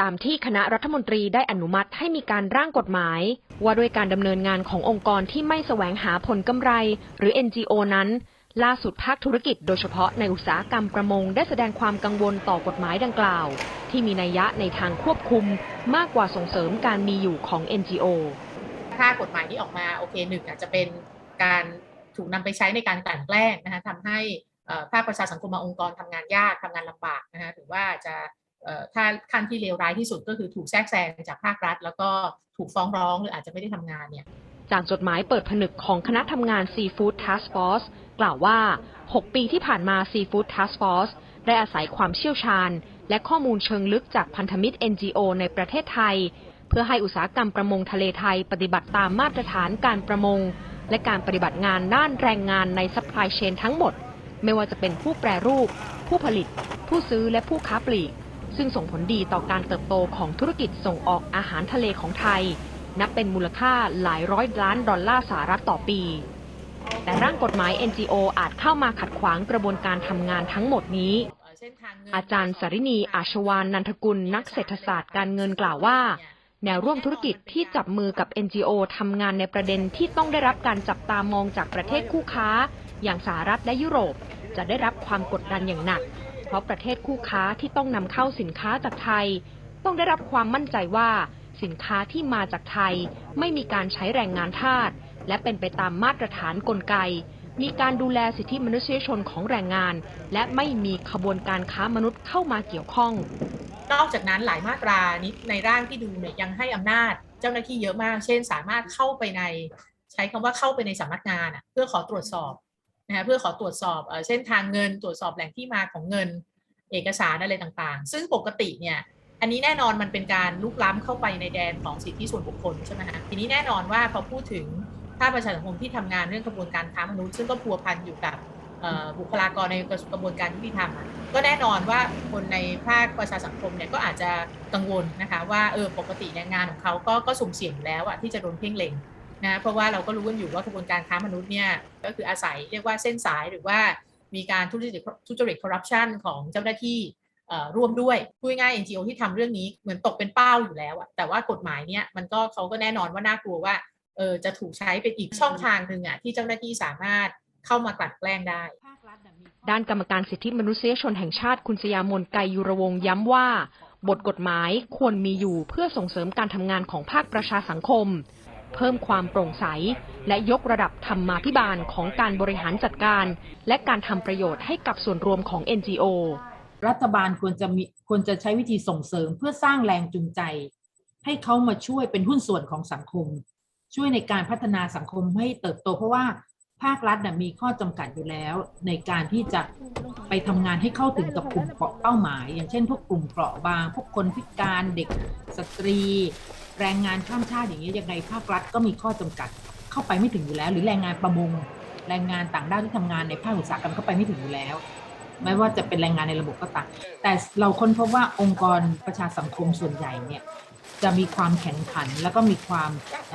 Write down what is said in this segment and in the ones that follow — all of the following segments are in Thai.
ตามที่คณะรัฐมนตรีได้อนุมัติให้มีการร่างกฎหมาย ว่าด้วยการดำเนินงานขององค์กรที่ไม่แสวงหาผลกำไร หรือ NGO นั้น ล่าสุดภาคธุรกิจโดยเฉพาะในอุตสาหกรรมประมงได้แสดงความกังวลต่อกฎหมายดังกล่าว ที่มีนัยยะในทางควบคุม มากกว่าส่งเสริมการมีอยู่ของ NGO ถ้ากฎหมายที่ออกมาโอเคหนึ่งอาจจะเป็นการถูกนำไปใช้ในการกลั่นแกล้งนะคะทำให้ภาคประชาสังคมบาองค์กรทำงานยากทำงานลำบากนะคะถือว่าจะ ถ้าขั้นที่เลวร้ายที่สุดก็คือถูกแทรกแซงจากภาครัฐ แล้วก็ถูกฟ้องร้องหรืออาจจะไม่ได้ทำงานเนี่ยจากจดหมายเปิดผนึกของคณะทำงาน Seafood Task Force กล่าวว่า 6 ปีที่ผ่านมา Seafood Task Force ได้อาศัยความเชี่ยวชาญ และข้อมูลเชิงลึกจากพันธมิตร NGO ในประเทศไทย เพื่อให้อุตสาหกรรมประมงทะเลไทยปฏิบัติตามมาตรฐานการประมง และการปฏิบัติงานด้านแรงงานในซัพพลายเชนทั้งหมด ไม่ว่าจะเป็นผู้แปรรูป ผู้ผลิต ผู้ซื้อและผู้ค้าปลีก ซึ่งส่งผลดีต่อการเติบโตของธุรกิจส่งออกอาหารทะเลของไทย นับเป็นมูลค่าหลายร้อยล้านดอลลาร์สหรัฐต่อปี แต่ร่างกฎหมาย NGO อาจเข้ามาขัดขวางกระบวนการทำงานทั้งหมดนี้ อาจารย์สรินีอาชวานนันทกุลนักเศรษฐศาสตร์การเงินกล่าวว่า แนวร่วมธุรกิจที่จับมือกับ NGO ทำงานในประเด็นที่ต้องได้รับการจับตามองจากประเทศคู่ค้า อย่างสหรัฐและยุโรป จะได้รับความกดดันอย่างหนัก ราะประเทศคู่ค้าที่ต้องนำเข้าสินค้าจากไทย ต้องได้รับความมั่นใจว่าสินค้าที่มาจากไทย ไม่มีการใช้แรงงานทาสและเป็นไปตามมาตรฐานกลไก มีการดูแลสิทธิมนุษยชนของแรงงาน และไม่มีขบวนการค้ามนุษย์เข้ามาเกี่ยวข้อง นอกจากนั้นหลายมาตรานี้ในร่างที่ดูเนี่ยยังให้อำนาจเจ้าหน้าที่เยอะมาก เช่น สามารถเข้าไปใน ใช้คำว่าเข้าไปในสำนักงานเพื่อขอตรวจสอบ นะคะเพื่อขอตรวจสอบเส้นทางเงินตรวจสอบแหล่งที่มาของเงินเอกสารอะไรต่างๆ ซึ่งปกติเนี่ยอันนี้แน่นอนมันเป็นการลุกล้ำเข้าไปในแดนของสิทธิส่วนบุคคลใช่ไหมคะทีนี้แน่นอนว่าพอพูดถึงภาคประชาสังคมที่ทำงานเรื่องกระบวนการค้ามนุษย์ซึ่งก็พัวพันอยู่กับบุคลากรในกระบวนการยุติธรรมก็แน่นอนว่าคนในภาคประชาสังคมเนี่ยก็อาจจะกังวลนะคะว่าเออปกติเนี่ยงานของเขาก็ก็สุ่มเสี่ยงแล้วอะที่จะโดนเพ่งเล็ง นะเพราะว่าเราก็รู้กันอยู่ว่ากระบวนการค้ามนุษย์เนี่ยก็คืออาศัยเรียกว่าเส้นสายหรือว่ามีการทุจริตทุจริตคอร์รัปชันของเจ้าหน้าที่ร่วมด้วยพูดง่าย NGO ที่ทำเรื่องนี้เหมือนตกเป็นเป้าอยู่แล้วอะแต่ว่ากฎหมายเนี่ยมันก็เขาก็แน่นอนว่าน่ากลัวว่าเออจะถูกใช้เป็นอีกช่องทางหนึ่งอะที่เจ้าหน้าที่สามารถเข้ามากลั่นแกล้งได้ ด้านกรรมการสิทธิมนุษยชนแห่งชาติคุณสยามนไกยุรวงย้ำว่า บทกฎหมายควรมีอยู่เพื่อส่งเสริมการทำงานของภาคประชาสังคม เพิ่มความโปร่งใส และยกระดับธรรมาภิบาลของการบริหารจัดการ และการทำประโยชน์ให้กับส่วนรวมของ NGO รัฐบาลควรจะมีควรจะใช้วิธีส่งเสริมเพื่อสร้างแรงจูงใจ ให้เขามาช่วยเป็นหุ้นส่วนของสังคม ช่วยในการพัฒนาสังคมให้เติบโต เพราะว่าภาครัฐนะมีข้อจำกัดอยู่แล้ว ในการที่จะไปทำงานให้เข้าถึงกับกลุ่มเป้าหมาย อย่างเช่น พวกกลุ่มเปราะบาง พวกคนพิการเด็กสตรี แรงงานข้ามชาติอย่างนี้ยยังไงภาครัฐก็มีข้อจำกัดเข้าไปไม่ถึงอยู่แล้ว หรือแรงงานประมงแรงงานต่างด้าวที่ทำงานในภาคอุตสาหกรรมก็ไปไม่ถึงอยู่แล้วไม่ว่าจะเป็นแรงงานในระบบก็ตามแต่เราค้นพบว่าองค์กรประชาสังคมส่วนใหญ่เนี่ยจะมีความแข็งขัน แล้วก็มีความเ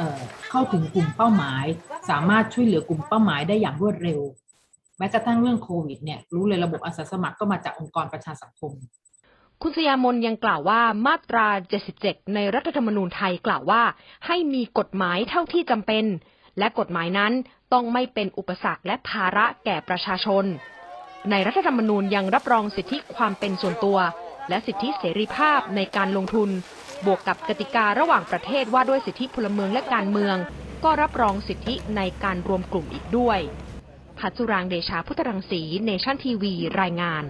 เข้าถึงกลุ่มเป้าหมาย สามารถช่วยเหลือกลุ่มเป้าหมายได้อย่างรวดเร็ว แม้กระทั่งเรื่องโควิดเนี่ยรู้เลยระบบอาสาสมัครก็มาจากองค์กรประชาสังคม คุณสยามนยังกล่าวว่ามาตรา 77 ในรัฐธรรมนูญไทยกล่าวว่า ให้มีกฎหมายเท่าที่จำเป็น และกฎหมายนั้นต้องไม่เป็นอุปสรรคและภาระแก่ประชาชน ในรัฐธรรมนูญยังรับรองสิทธิความเป็นส่วนตัว และสิทธิเสรีภาพในการลงทุน บวกกับกติการะหว่างประเทศว่าด้วยสิทธิพลเมืองและการเมือง ก็รับรองสิทธิในการรวมกลุ่มอีกด้วย พัชรางเดชาพุทธรังสีเนชั่นทีวี รายงาน